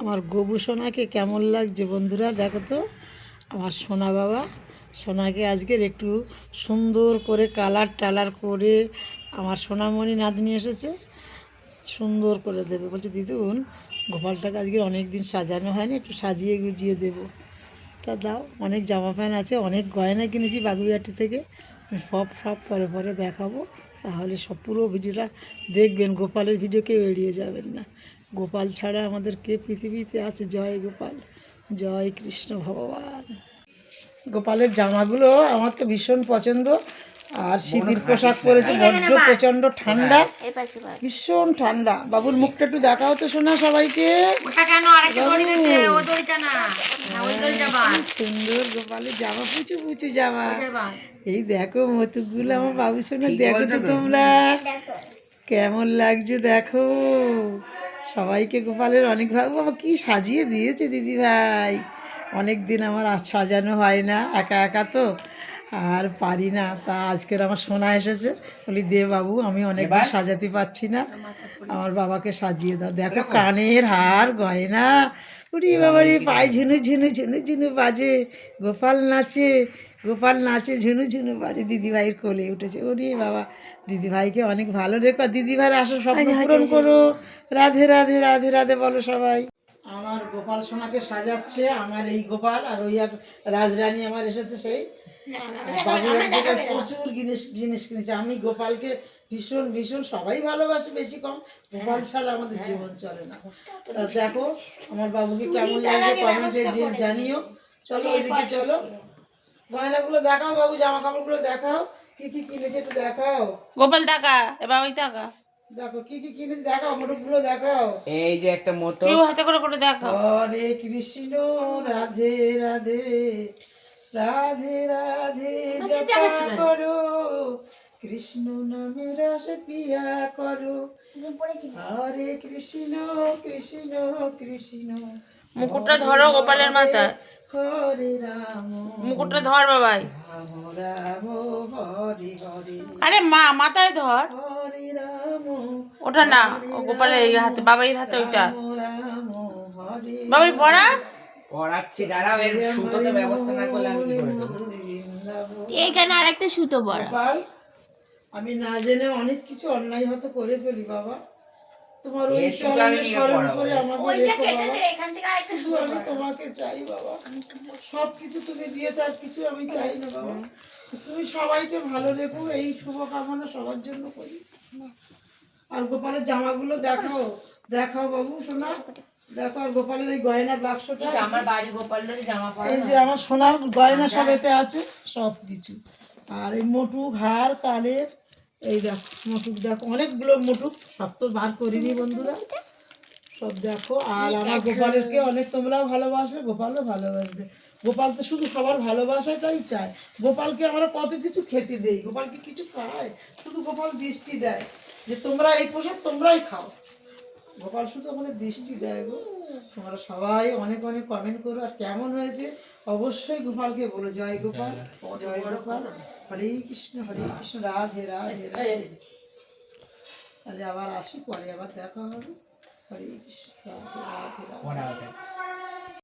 আমার গবু সোনাকে কেমন লাগছে বন্ধুরা? দেখো তো, আমার সোনা বাবা। সোনাকে আজকের একটু সুন্দর করে কালার টালার করে আমার সোনামণি নাতনি এসেছে, সুন্দর করে দেবে। বলছে, দিদুন, গোপালটাকে আজকে অনেক দিন সাজানো হয়নি, একটু সাজিয়ে গুজিয়ে দেবো। তা দাও, অনেক জামা প্যান্ট আছে, অনেক গয়না কিনেছি বাগুইহাটি থেকে। সব সব পরে পরে দেখাবো। তাহলে সব পুরো ভিডিওটা দেখবেন, গোপালের ভিডিও কেউ এড়িয়ে যাবেন না। গোপাল ছাড়া আমাদের কে পৃথিবীতে আছে? জয় গোপাল, জয় কৃষ্ণ ভগবান। গোপালের জামাগুলো আমার তো ভীষণ পছন্দ। আর শীতের পোশাক পরেছে বড্ড প্রচণ্ড ঠান্ডা। ভীষণ ঠান্ডা। বাবুর মুখটা একটু দেখাও তো শোনা সবাইকে। সুন্দর গোপালের জামা পুচু পুচু জামা। এই দেখো মতুকগুলো আমার বাবু শোনা দেখো তো তোমরা। কেমন লাগছে দেখো। সবাইকে গোপালের অনেক ভাগ বাবা কি সাজিয়ে দিয়েছে দিদি ভাই অনেক দিন আমার আর সাজানো হয় না একা একা তো। আর পারি না। তা আজকের আমার সোনা এসেছে। বলি দে বাবু আমি অনেকদিন সাজাতে পারছি না। আমার বাবাকে সাজিয়ে দাও। দেখো কানের হার গয়না। উড়ি বাবা রে পায়ে ঝুনু ঝুনু ঝুনু ঝুনু বাজে। গোপাল নাচে গোপাল নাচে ঝুনু ঝুনু বাজে। দিদিভাইয়ের কোলে উঠেছে। ওরে বাবা দিদিভাইকে অনেক ভালো রেখো দিদিভাইয়ের আসো স্বপ্ন পূরণ করো। রাধে রাধে রাধে রাধে বলো সবাই। আমার গোপাল সোনাকে সাজাচ্ছে। আমার এই গোপাল আর ওই এক রাজরানী আমার এসেছে সেই। বাবুর প্রচুর জিনিস জিনিস কিনেছে। আমি গোপালকে ভীষণ ভীষণ সবাই ভালোবাসে বেশি কম। গোপাল ছাড়া আমাদের জীবন চলে না। তা দেখো আমার বাবুকে কেমন লাগছে কমেন্টে জানিও। চলো ওইদিকে চলো। গয়নাগুলো দেখাও বাবু জামা কাপড়গুলো দেখাও। কি কি কিনেছে একটু দেখাও। গোপাল টাকা এবার ওই টাকা। দেখো কি কি কিনেছে দেখাও মোটরগুলো দেখাও। এই যে একটা মোটর। কেউ হাতে করে করে দেখো হরে কৃষ্ণ রাধে রাধে। রাধে রাধে জপা করো কৃষ্ণ নামে রস পিয়া করো। হরে কৃষ্ণ কৃষ্ণ কৃষ্ণ। মুকুটটা ধরো গোপালের মাথায়। হরে রাম। মুকুটটা ধর বাবাই। রাম রাম হরে হরে। আরে মা মাথায় ধর। হরে রাম ওটা না গোপালের হাতে বাবাইয়ের হাতে ওইটা। বাবাই পড়া। পড়াচ্ছি দাঁড়াও এর সুতো তো ব্যবস্থা না করলে আমি কি করে সুতো পড়া আমি না জেনে অনেক কিছু অন্যায় হয়তো করে ফেলি বাবা। তোমার ওই এই শুধু আমি চরণে স্মরণ করে আমাকে রেখো বাবা। শুধু আমি তোমাকে চাই বাবা। সব কিছু তুমি দিয়েছ আর কিছু আমি চাই না বাবা। তুমি সবাইকে ভালো রেখো এই শুভকামনা সবার জন্য করি। আর গোপালের জামাগুলো দেখাও দেখাও বাবু শোনা। দেখো আর গোপালের এই গয়নার বাক্সটা আমার বাড়ি গোপালের জামা পরা এই যে আমার সোনার গয়না সব এতে আছে সব কিছু আর এই মোটুক হার কানের এই দেখো মোটুক দেখো অনেকগুলো মোটুক সব তো বার করিনি বন্ধুরা। সব দেখো আর আমার গোপালেরকে অনেক তোমরাও ভালোবাসবে গোপালও ভালোবাসবে। গোপাল তো শুধু সবার ভালোবাসাটাই চায়। গোপালকে আমরা কত কিছু খেতে দেই গোপালকে কিছু খায়? শুধু গোপাল দৃষ্টি দেয় যে তোমরা এই পোশাক তোমরাই খাও। গোপাল শুধু আমাদের দৃষ্টি দেয় গো। তোমরা সবাই অনেক অনেক কমেন্ট করো আর কেমন হয়েছে অবশ্যই গোপালকে বলো। জয় গোপাল জয় গোপাল। হরে কৃষ্ণ হরে কৃষ্ণ রাধে রাধে রাধে। তাহলে আবার আসি পরে আবার দেখা হবে। হরে কৃষ্ণ রাধে রাধে রাধে।